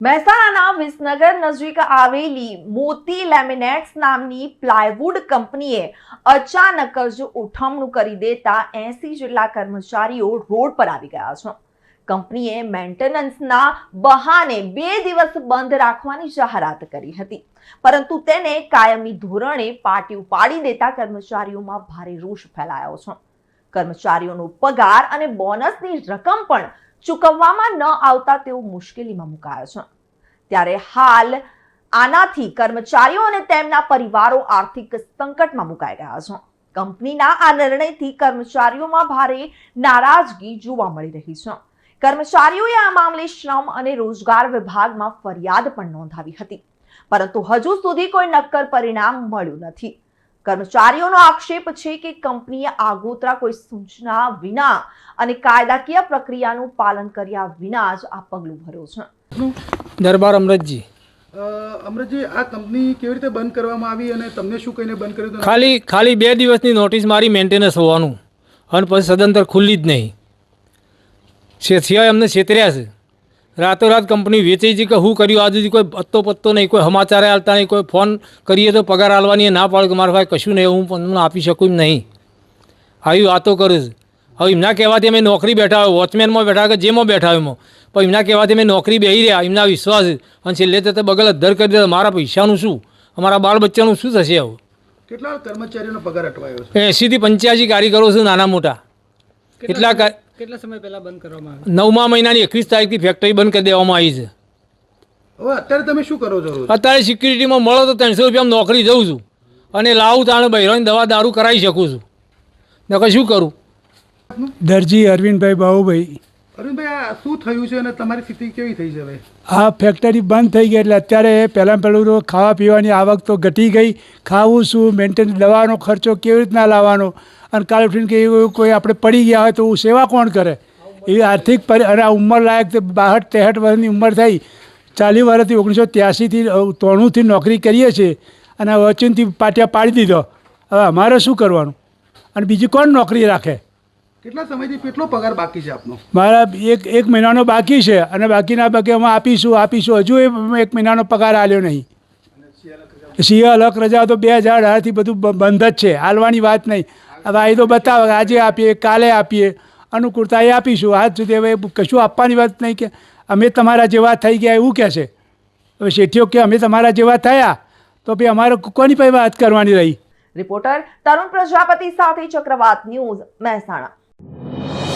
મહેસાણાના વિસનગર નજીક આવેલી મોતી લેમિનેટ્સ નામની પ્લાયવુડ કંપનીએ અચાનક જ ઉઠમણું કરી દેતા એસી જેટલા કર્મચારીઓ રોડ પર આવી ગયા છે. કંપનીએ મેન્ટેનન્સના બહાને બે દિવસ બંધ રાખવાની જાહેરાત કરી હતી. પરંતુ તેને કાયમી ધોરણે પાટી ઉપાડી દેતા કર્મચારીઓમાં ભારે રોષ ફેલાયો છે. કર્મચારીઓનો પગાર અને બોનસની રકમ પણ ચૂકવવામાં ન આવતા તેઓ મુશ્કેલીમાં મુકાયો છે. ત્યારે હાલ આનાથી કર્મચારીઓ અને તેમના પરિવારો આર્થિક સંકટમાં મુકાઈ ગયા છે. કંપનીના આ નિર્ણયથી કર્મચારીઓમાં ભારે નારાજગી જોવા મળી રહી છે. કર્મચારીઓએ આ મામલે શ્રમ અને રોજગાર વિભાગમાં ફરિયાદ પણ નોંધાવી હતી. પરંતુ હજુ સુધી કોઈ નક્કર પરિણામ મળ્યું નથી. કર્મચારીઓનો આક્ષેપ છે કે કંપનીએ આગોતરા કોઈ સૂચના વિના અને કાયદાકીય પ્રક્રિયાનું પાલન કર્યા વિના જ આ પગલું ભર્યું છે. દરબાર અમરતજી અ, આ કંપની કેવી રીતે બંધ કરવામાં આવી અને તમને શું કહીને બંધ કર્યું? ખાલી ખાલી બે દિવસની નોટિસ મારી મેન્ટેનન્સ હોવાનું અને પછી સદંતર ખુલ્લી જ નહીં. છે સિવાય અમને છેતર્યા છે. રાતોરાત કંપની વેચી છે કે શું કર્યું? આજ કોઈ પત્તો પત્તો નહીં કોઈ સમાચાર હાલતા નહીં કોઈ ફોન કરીએ તો પગાર હાલવાની ના પાડે કે મારા ભાઈ કશું નહીં હું પણ તમને આપી શકું એમ નહીં. આવી વાતો કરું છું. હવે એમના કહેવાથી અમે નોકરી બેઠા હોય વોચમેનમાં બેઠા કે જેમાં બેઠા હોય એમાં. પણ એમના કહેવાથી અમે નોકરી બેહી રહ્યા એમના વિશ્વાસ. અને છેલ્લે તો બગલ અદ્ધર કરી દે મારા પૈસાનું શું? અમારા બાળ બચ્ચાનું શું થશે આવું કેટલા કર્મચારીઓનો પગાર અટવાયો છે? એંશીથી પંચ્યાસી કારીગરો છે નાના મોટા. એટલા કા- કેટલા સમય પહેલા બંધ કરવામાં આવી? નવમા મહિનાની એકવીસ તારીખથી ફેક્ટરી બંધ કરી દેવામાં આવી છે. હવે અત્યારે તમે શું કરો છો અત્યારે સિક્યુરિટીમાં મળો તો ત્રણસો રૂપિયામાં નોકરી જઉં છું. અને લાવું તાણે બહેરોની દવા દારૂ કરાવી શકું છું. નકર શું કરું? દરજી અરવિંદભાઈ બાહુભાઈ અરવિંદભાઈ આ શું થયું છે અને થઈ છે આ ફેક્ટરી બંધ થઈ ગઈ એટલે અત્યારે પહેલાં પહેલું ખાવા પીવાની આવક તો ઘટી ગઈ. ખાવું શું મેન્ટેન દવાનો ખર્ચો કેવી રીતના લાવવાનો? અને કાલે ઉઠીને કે એવું કોઈ આપણે પડી ગયા હોય તો સેવા કોણ કરે? એવી આર્થિક પરિ, અને આ ઉંમર લાયક તે બાસઠ ત્રેસઠ વર્ષની ઉંમર થઈ. ચાલીસ વર્ષથી ઓગણીસો ત્યાસીથી ત્રણુંથી નોકરી કરીએ છીએ. અને વચનથી પાટિયા પાડી દીધો. હવે અમારે શું કરવાનું? અને બીજી કોણ નોકરી રાખે? કેટલા સમયથી કેટલો પગાર બાકી છે આપનો? મારા એક એક મહિનાનો બાકી છે અને બાકીના બાકી અમે આપીશું આપીશું. હજુ એક મહિનાનો પગાર આલ્યો નહીં. સિંહ અલગ રજા તો બે હજાર અઢારથી બધું બંધ જ છે. હાલવાની વાત નહીં. હવે એ તો બતાવે આજે આપીએ કાલે આપીએ. અનુકૂળતા એ આપીશું. આજ સુધી હવે કશું આપવાની વાત નહીં કે અમે તમારા જેવા થઈ ગયા એવું કહે છે. હવે શેઠીઓ કે અમે તમારા જેવા થયા તો ભાઈ અમારે કોની પાસે વાત કરવાની રહી? રિપોર્ટર તરુણ પ્રજાપતિ સાથે ચક્રવાત ન્યૂઝ મહેસાણા.